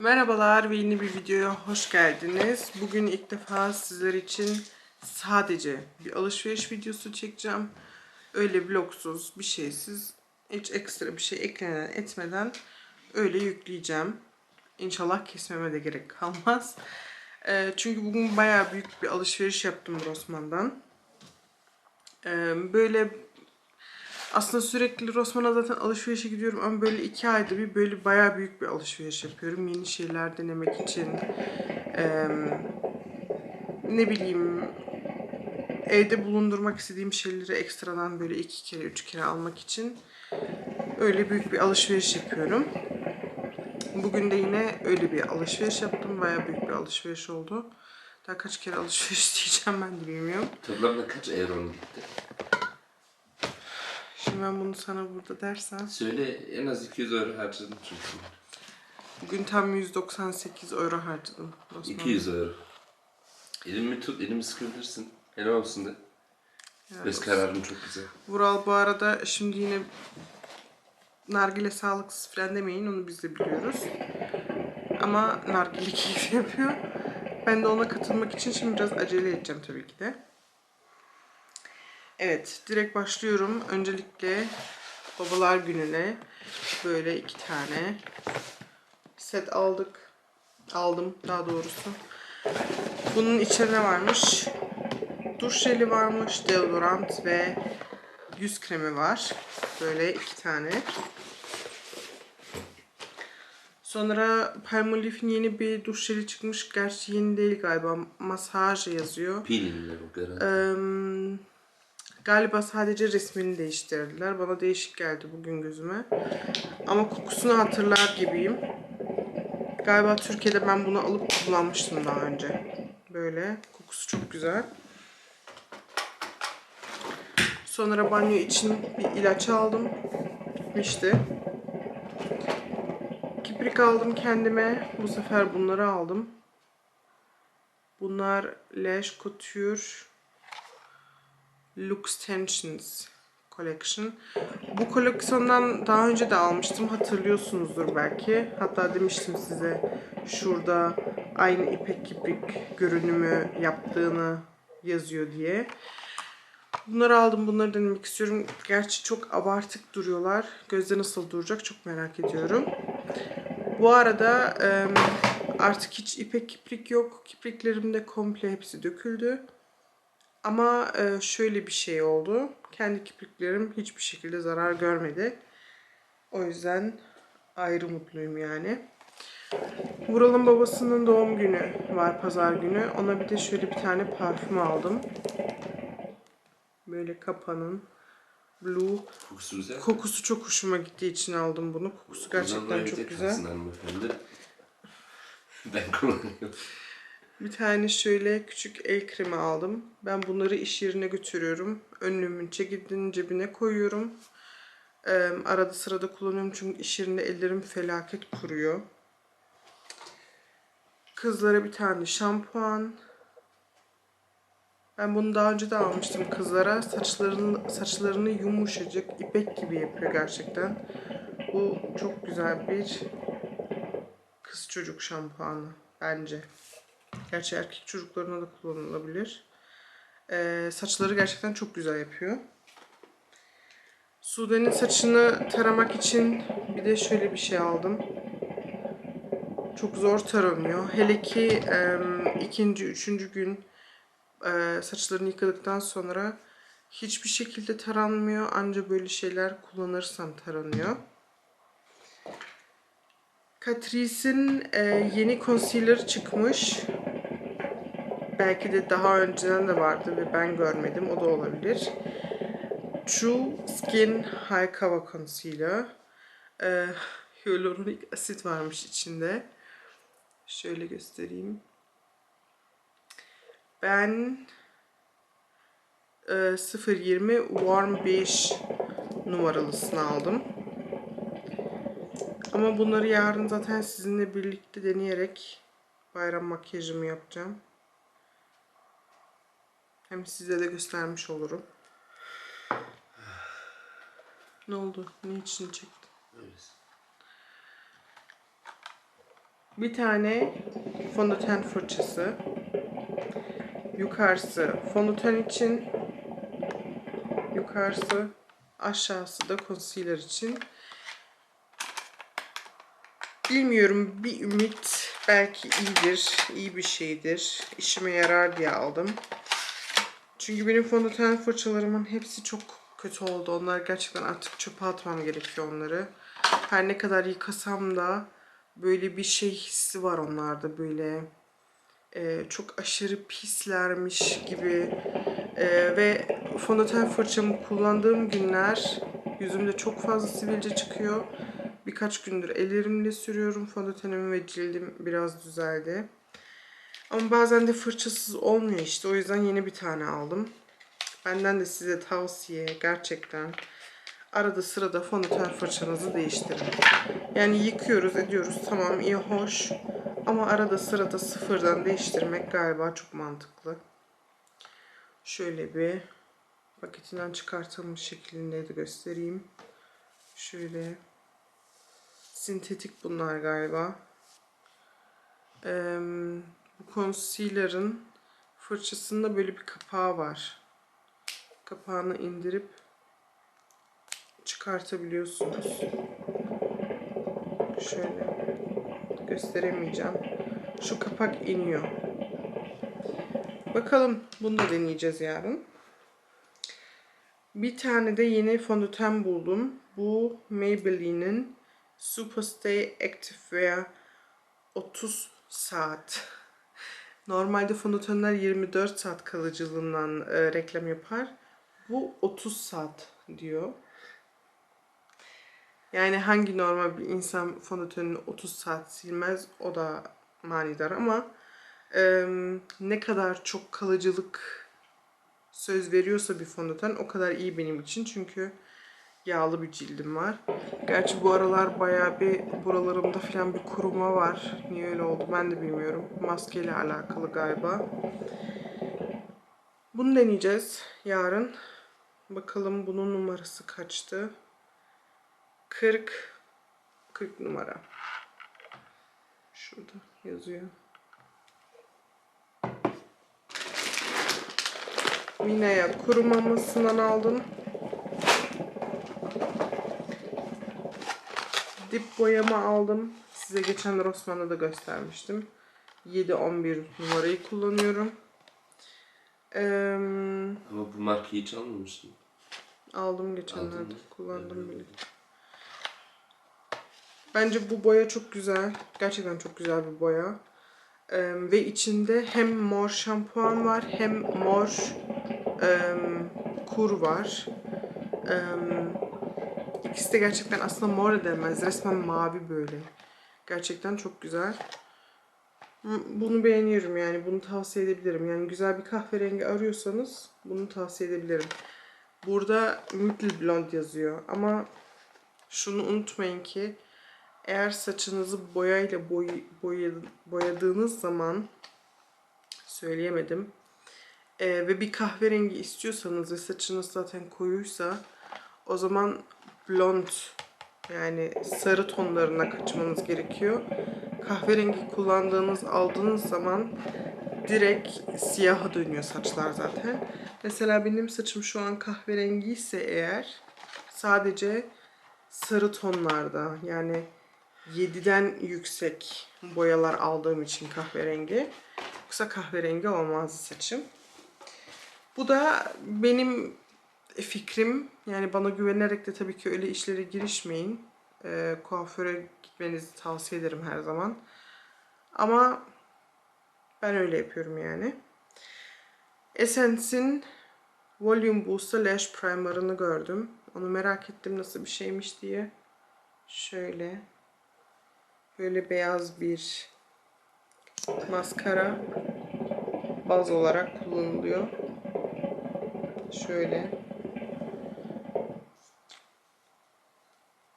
Merhabalar ve yeni bir videoya hoş geldiniz. Bugün ilk defa sizler için sadece bir alışveriş videosu çekeceğim. Öyle vlogsuz, bir şeysiz, hiç ekstra bir şey eklenen etmeden öyle yükleyeceğim. İnşallah kesmeme de gerek kalmaz. Ee, çünkü bugün bayağı büyük bir alışveriş yaptım Rossmann'dan. Ee, böyle aslında sürekli Rossmann'a zaten alışverişe gidiyorum ama böyle iki ayda bir böyle bayağı büyük bir alışveriş yapıyorum. Yeni şeyler denemek için. Eee, ne bileyim evde bulundurmak istediğim şeyleri ekstradan böyle iki kere üç kere almak için öyle büyük bir alışveriş yapıyorum. Bugün de yine öyle bir alışveriş yaptım. Bayağı büyük bir alışveriş oldu. Daha kaç kere alışveriş diyeceğim ben de bilmiyorum. Toplamda kaç euron gitti? Ben bunu sana burada dersen Söyle en az 200 euro harcadım çünkü. Bugün tam 198 euro harcadım. Osman. 200 euro. Elimi tut, elimi sıkabilirsin. Helal olsun de. Bez kararım çok güzel. Vural bu arada şimdi yine nargile sağlıksız falan demeyin onu biz de biliyoruz. Ama nargile keyfi yapıyor. Ben de ona katılmak için şimdi biraz acele edeceğim tabii ki de. Evet direkt başlıyorum. Öncelikle babalar gününe böyle iki tane set aldık. Aldım daha doğrusu. Bunun içine ne varmış? Duş jeli varmış, deodorant ve yüz kremi var. Böyle iki tane. Sonra Palmolive'in yeni bir duş jeli çıkmış. Gerçi yeni değil galiba. Masaj yazıyor. Peelingler o garanti. Eee, galiba sadece resmini değiştirdiler. Bana değişik geldi bugün gözüme. Ama kokusunu hatırlar gibiyim. Galiba Türkiye'de ben bunu alıp kullanmıştım daha önce. Böyle. Kokusu çok güzel. Sonra banyo için bir ilaç aldım. Bitmişti. Kiprik aldım kendime. Bu sefer bunları aldım. Bunlar Lash Couture Lux Tensions Collection. Bu koleksiyondan daha önce de almıştım. Hatırlıyorsunuzdur belki. Hatta demiştim size şurada aynı ipek kiprik görünümü yaptığını yazıyor diye. Bunları aldım. Bunları denemek istiyorum. Gerçi çok abartık duruyorlar. Gözde nasıl duracak çok merak ediyorum. Bu arada artık hiç ipek kiprik yok. Kipriklerim de komple hepsi döküldü. Ama e, şöyle bir şey oldu. Kendi kipriklerim hiçbir şekilde zarar görmedi. O yüzden ayrı mutluyum yani. Vural'ın babasının doğum günü var pazar günü. Ona bir de şöyle bir tane parfüm aldım. Böyle kapanın. Blue. Kokusu güzel. Kokusu çok hoşuma gittiği için aldım bunu. Kokusu gerçekten çok güzel. Ben kullanıyorum. Bir tane şöyle küçük el kremi aldım. Ben bunları iş yerine götürüyorum. Önlüğümün çekirdeğinin cebine koyuyorum. Ee, arada sırada kullanıyorum çünkü iş yerinde ellerim felaket kuruyor. Kızlara bir tane şampuan. Ben bunu daha önce de almıştım kızlara. Saçlarını, saçlarını yumuşacık, ipek gibi yapıyor gerçekten. Bu çok güzel bir kız çocuk şampuanı bence. Gerçi erkek çocuklarına da kullanılabilir. Ee, saçları gerçekten çok güzel yapıyor. Sude'nin saçını taramak için bir de şöyle bir şey aldım. Çok zor taranıyor. Hele ki em, ikinci, üçüncü gün e, saçlarını yıkadıktan sonra hiçbir şekilde taranmıyor. Anca böyle şeyler kullanırsam taranıyor. Catrice'in e, yeni concealer çıkmış. Belki de daha önceden de vardı ve ben görmedim. O da olabilir. True Skin High Cover Concealer. E, hyaluronik asit varmış içinde. Şöyle göstereyim. Ben e, 020 Warm Beige numaralısını aldım. Ama bunları yarın zaten sizinle birlikte deneyerek bayram makyajımı yapacağım. Hem size de göstermiş olurum. Ne oldu? Niçin çektin? Öylesin. Bir tane fondöten fırçası. Yukarısı fondöten için. Yukarısı aşağısı da concealer için. Bilmiyorum bir ümit belki iyidir, iyi bir şeydir. İşime yarar diye aldım. Çünkü benim fondöten fırçalarımın hepsi çok kötü oldu. Onlar gerçekten artık çöpe atmam gerekiyor onları. Her ne kadar yıkasam da böyle bir şey hissi var onlarda böyle e, çok aşırı pislermiş gibi E, ve fondöten fırçamı kullandığım günler yüzümde çok fazla sivilce çıkıyor. Birkaç gündür ellerimle sürüyorum fondötenimi ve cildim biraz düzeldi. Ama bazen de fırçasız olmuyor işte. O yüzden yeni bir tane aldım. Benden de size tavsiye gerçekten arada sırada fondöten fırçanızı değiştirin. Yani yıkıyoruz ediyoruz tamam iyi hoş ama arada sırada sıfırdan değiştirmek galiba çok mantıklı. Şöyle bir paketinden çıkartılmış şeklinde de göstereyim. Şöyle sintetik bunlar galiba. Eee, bu concealer'ın fırçasında böyle bir kapağı var. Kapağını indirip çıkartabiliyorsunuz. Şöyle gösteremeyeceğim. Şu kapak iniyor. Bakalım bunu da deneyeceğiz yarın. Bir tane de yeni fondöten buldum. Bu Maybelline'in Superstay Active Wear 30 saat. Normalde fondötenler 24 saat kalıcılığından e, reklam yapar. Bu 30 saat diyor. Yani hangi normal bir insan fondötenini 30 saat silmez o da manidar ama e, ne kadar çok kalıcılık söz veriyorsa bir fondöten o kadar iyi benim için çünkü yağlı bir cildim var. Gerçi bu aralar bayağı bir buralarımda falan bir kuruma var. Niye öyle oldu ben de bilmiyorum. Maskeyle alakalı galiba. Bunu deneyeceğiz yarın. Bakalım bunun numarası kaçtı? 40 40 numara. Şurada yazıyor. Mina'ya kurumamasından aldım. Dip boyama aldım. Size geçen Rossmann'da da göstermiştim. 7-11 numarayı kullanıyorum. Eee, Ama bu markayı hiç almamıştın. aldım geçenlerde. Aldın mı? Kullandım bile. Bence bu boya çok güzel. Gerçekten çok güzel bir boya. Eee, ve içinde hem mor şampuan var hem mor eee, kur var. Eee, ikisi de gerçekten aslında mor da denmez. Resmen mavi böyle. Gerçekten çok güzel. Bunu beğeniyorum yani. Bunu tavsiye edebilirim. Yani güzel bir kahverengi arıyorsanız bunu tavsiye edebilirim. Burada Mittel Blond yazıyor. Ama şunu unutmayın ki eğer saçınızı boyayla boy, boya- boyadığınız zaman söyleyemedim. Ee, ve bir kahverengi istiyorsanız ve saçınız zaten koyuysa o zaman blond yani sarı tonlarına kaçmanız gerekiyor. Kahverengi kullandığınız aldığınız zaman direkt siyaha dönüyor saçlar zaten. Mesela benim saçım şu an kahverengi ise eğer sadece sarı tonlarda yani 7'den yüksek boyalar aldığım için kahverengi. Yoksa kahverengi olmaz saçım. Bu da benim fikrim. Yani bana güvenerek de tabii ki öyle işlere girişmeyin. Ee, kuaföre gitmenizi tavsiye ederim her zaman. Ama ben öyle yapıyorum yani. Essence'in Volume Boost'ta Lash Primer'ını gördüm. Onu merak ettim nasıl bir şeymiş diye. Şöyle. Böyle beyaz bir maskara baz olarak kullanılıyor. Şöyle.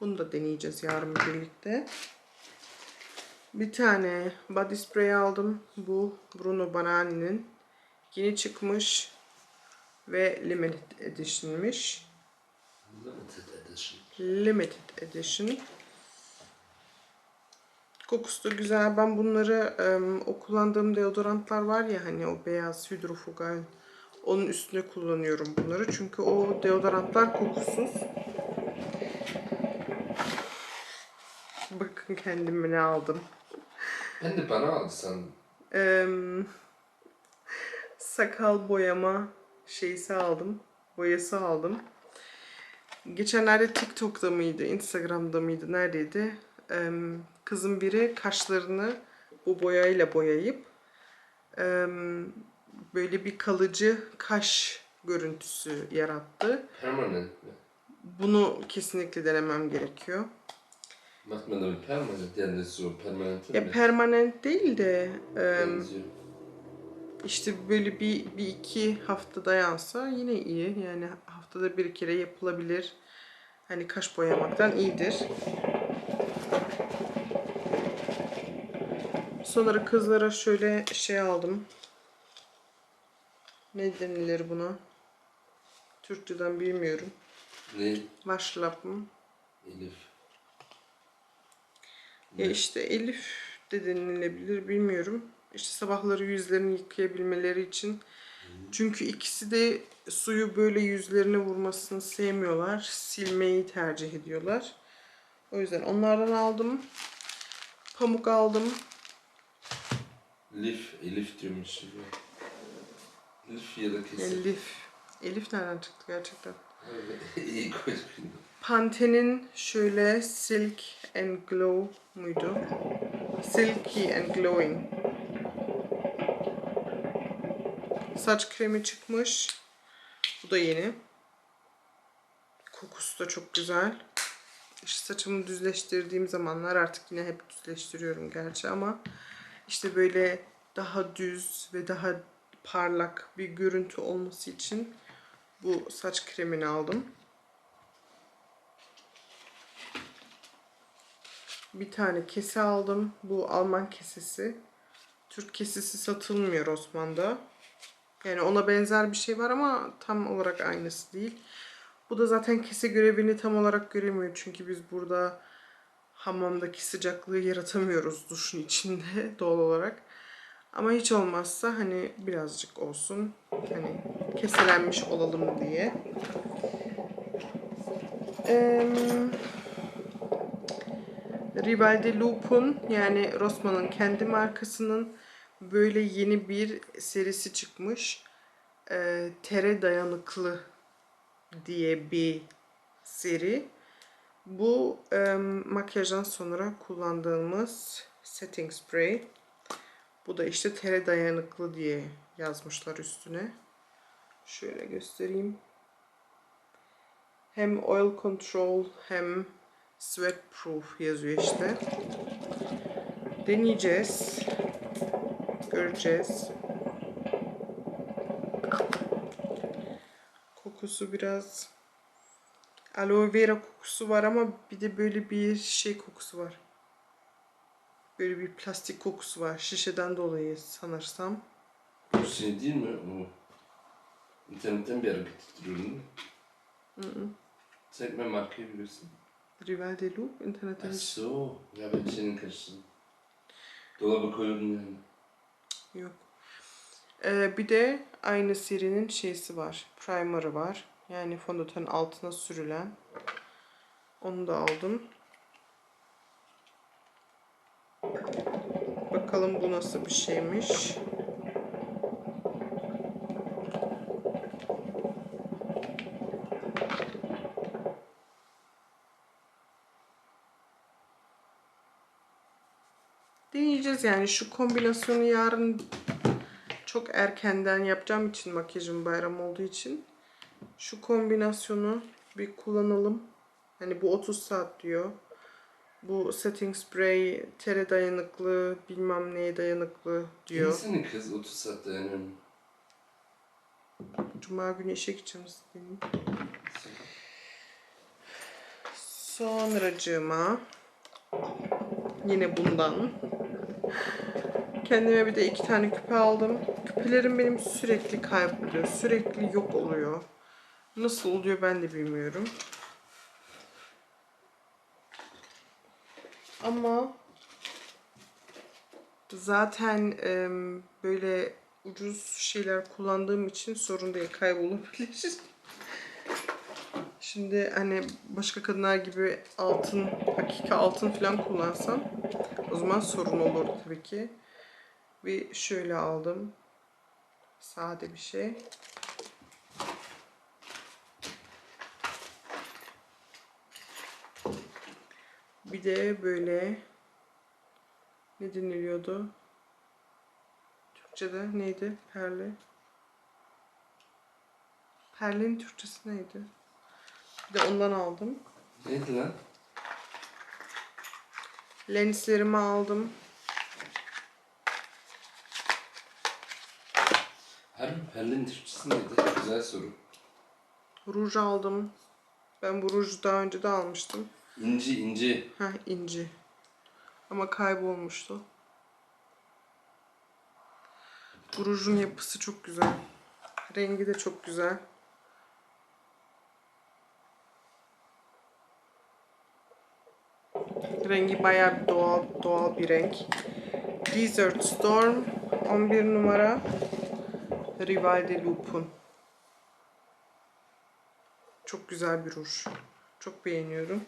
Bunu da deneyeceğiz yarın birlikte. Bir tane body spray aldım. Bu Bruno Banani'nin yeni çıkmış ve limited edition'mış. Limited edition. Limited edition. Kokusu da güzel. Ben bunları o kullandığım deodorantlar var ya hani o beyaz hidrofugal onun üstüne kullanıyorum bunları. Çünkü o deodorantlar kokusuz. Bakın kendime ne aldım. Ben de bana aldı sandım. Em, sakal boyama şeysi aldım. Boyası aldım. Geçenlerde TikTok'ta mıydı, Instagram'da mıydı, neredeydi? Em, kızın biri kaşlarını bu boyayla boyayıp em, böyle bir kalıcı kaş görüntüsü yarattı. Permanent mi? Bunu kesinlikle denemem gerekiyor. Macht man damit permanent? Yani so permanent Ya permanent değil de benziyor. İşte böyle bir, bir iki hafta dayansa yine iyi. Yani haftada bir kere yapılabilir. Hani kaş boyamaktan iyidir. Sonra kızlara şöyle şey aldım. Ne denilir buna? Türkçeden bilmiyorum. Ne? Waschlappen. Elif. Ya işte Elif de denilebilir bilmiyorum. İşte sabahları yüzlerini yıkayabilmeleri için. Çünkü ikisi de suyu böyle yüzlerine vurmasını sevmiyorlar. Silmeyi tercih ediyorlar. O yüzden onlardan aldım. Pamuk aldım. Elif, Elif diyormuş. ya. Elif ya da kesin. Elif. Elif nereden çıktı gerçekten? İyi koyduk. Pantene'in şöyle Silk and Glow muydu? Silky and Glowing. Saç kremi çıkmış. Bu da yeni. Kokusu da çok güzel. İşte saçımı düzleştirdiğim zamanlar artık yine hep düzleştiriyorum gerçi ama işte böyle daha düz ve daha parlak bir görüntü olması için bu saç kremini aldım. Bir tane kese aldım. Bu Alman kesesi. Türk kesesi satılmıyor Osman'da. Yani ona benzer bir şey var ama tam olarak aynısı değil. Bu da zaten kese görevini tam olarak göremiyor. Çünkü biz burada hamamdaki sıcaklığı yaratamıyoruz duşun içinde doğal olarak. Ama hiç olmazsa hani birazcık olsun hani keselenmiş olalım diye. Eee Rival de Loop'un yani Rossmann'ın kendi markasının böyle yeni bir serisi çıkmış. Ee, tere dayanıklı diye bir seri. Bu e, makyajdan sonra kullandığımız setting spray. Bu da işte tere dayanıklı diye yazmışlar üstüne. Şöyle göstereyim. Hem oil control hem sweat proof yazıyor işte. Deneyeceğiz. Göreceğiz. Kokusu biraz aloe vera kokusu var ama bir de böyle bir şey kokusu var. Böyle bir plastik kokusu var. Şişeden dolayı sanırsam. Bu şey değil mi? O internetten bir ara getirtiyorum değil mi? Çekme markayı biliyorsun. Rival de Loop internetten Ach so. Ya ben senin karşısın. Dolaba koyuyordun yani. yok. Ee, bir de aynı serinin şeysi var. Primer'ı var. Yani fondöten altına sürülen. Onu da aldım. Bakalım bu nasıl bir şeymiş. Deneyeceğiz yani şu kombinasyonu yarın çok erkenden yapacağım için makyajım bayram olduğu için şu kombinasyonu bir kullanalım. Hani bu 30 saat diyor. Bu setting spray tere dayanıklı bilmem neye dayanıklı diyor. İyisini kız 30 saat dayanıyorum. Cuma günü işe gideceğim benim. Sonracığıma yine bundan kendime bir de iki tane küpe aldım. Küpelerim benim sürekli kayboluyor. Sürekli yok oluyor. Nasıl oluyor ben de bilmiyorum. Ama Zaten em, böyle ucuz şeyler kullandığım için sorun değil kaybolabilir. Şimdi hani başka kadınlar gibi altın, hakiki altın falan kullansam o zaman sorun olur tabii ki. Bir şöyle aldım. Sade bir şey. Bir de böyle ne deniliyordu? Türkçe'de neydi? Perle. Perlenin Türkçesi neydi? Bir de ondan aldım. Neydi lan? Lenslerimi aldım. Harbi Perlin Türkçesi neydi? Güzel soru. Ruj aldım. Ben bu ruju daha önce de almıştım. İnci inci. Heh inci. Ama kaybolmuştu. Bu rujun yapısı çok güzel. Rengi de çok güzel. Rengi bayağı bir doğal, doğal bir renk. Desert Storm 11 numara. Rival de Loop'un. Çok güzel bir ruj. Çok beğeniyorum.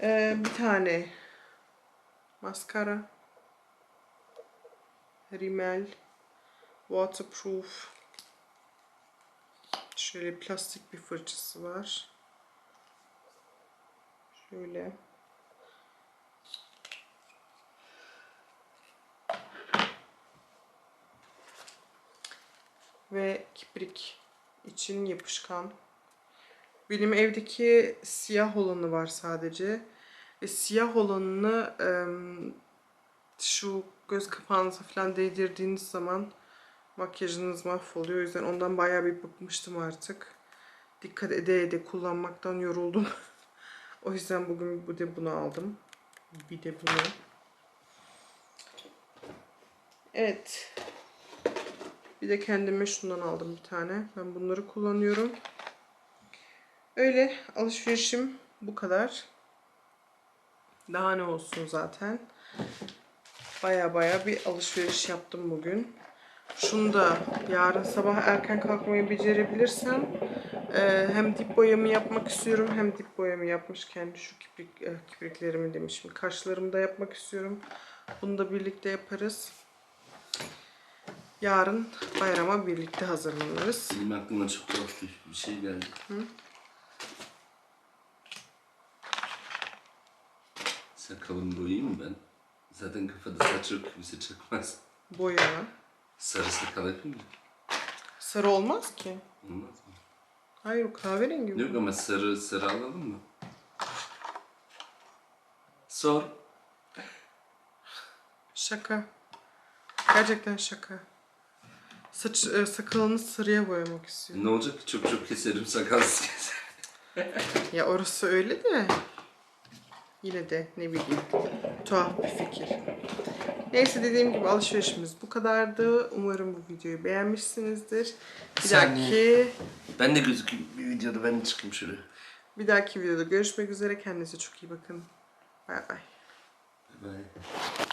Ee, bir tane maskara. Rimmel. Waterproof. Şöyle plastik bir fırçası var. Şöyle. Ve kibrik için yapışkan. Benim evdeki siyah olanı var sadece. Ve siyah olanını em, şu göz kapağınıza falan değdirdiğiniz zaman makyajınız mahvoluyor. O yüzden ondan bayağı bir bıkmıştım artık. Dikkat ede ede kullanmaktan yoruldum. o yüzden bugün bir de bunu aldım. Bir de bunu. Evet. Bir de kendime şundan aldım bir tane. Ben bunları kullanıyorum. Öyle alışverişim bu kadar. Daha ne olsun zaten. Baya baya bir alışveriş yaptım bugün. Şunu da yarın sabah erken kalkmayı becerebilirsem e, hem dip boyamı yapmak istiyorum hem dip boyamı yapmışken şu kibrik, e, kibriklerimi demişim. Kaşlarımı da yapmak istiyorum. Bunu da birlikte yaparız. Yarın bayrama birlikte hazırlanırız. Benim aklıma çok tuhaf bir- şey geldi. Sakalımı boyayayım mı ben? Zaten kafada saç yok kimse çakmaz. Boya. Sarı sakal yapayım mı? Sarı olmaz ki. Olmaz mı? Hayır o kahverengi. Yok ama sarı sarı alalım mı? Sor. Şaka. Gerçekten şaka. Saç, e, sakalını sarıya boyamak istiyorum. Ne olacak ki çok çok keserim sakalsız keserim. Ya orası öyle de. Yine de ne bileyim. Tuhaf bir fikir. Neyse dediğim gibi alışverişimiz bu kadardı. Umarım bu videoyu beğenmişsinizdir. Bir Saniye. dahaki Ben de gözükeyim bir videoda ben de çıkayım şöyle. bir dahaki videoda görüşmek üzere. Kendinize çok iyi bakın. Bay bay. Bye.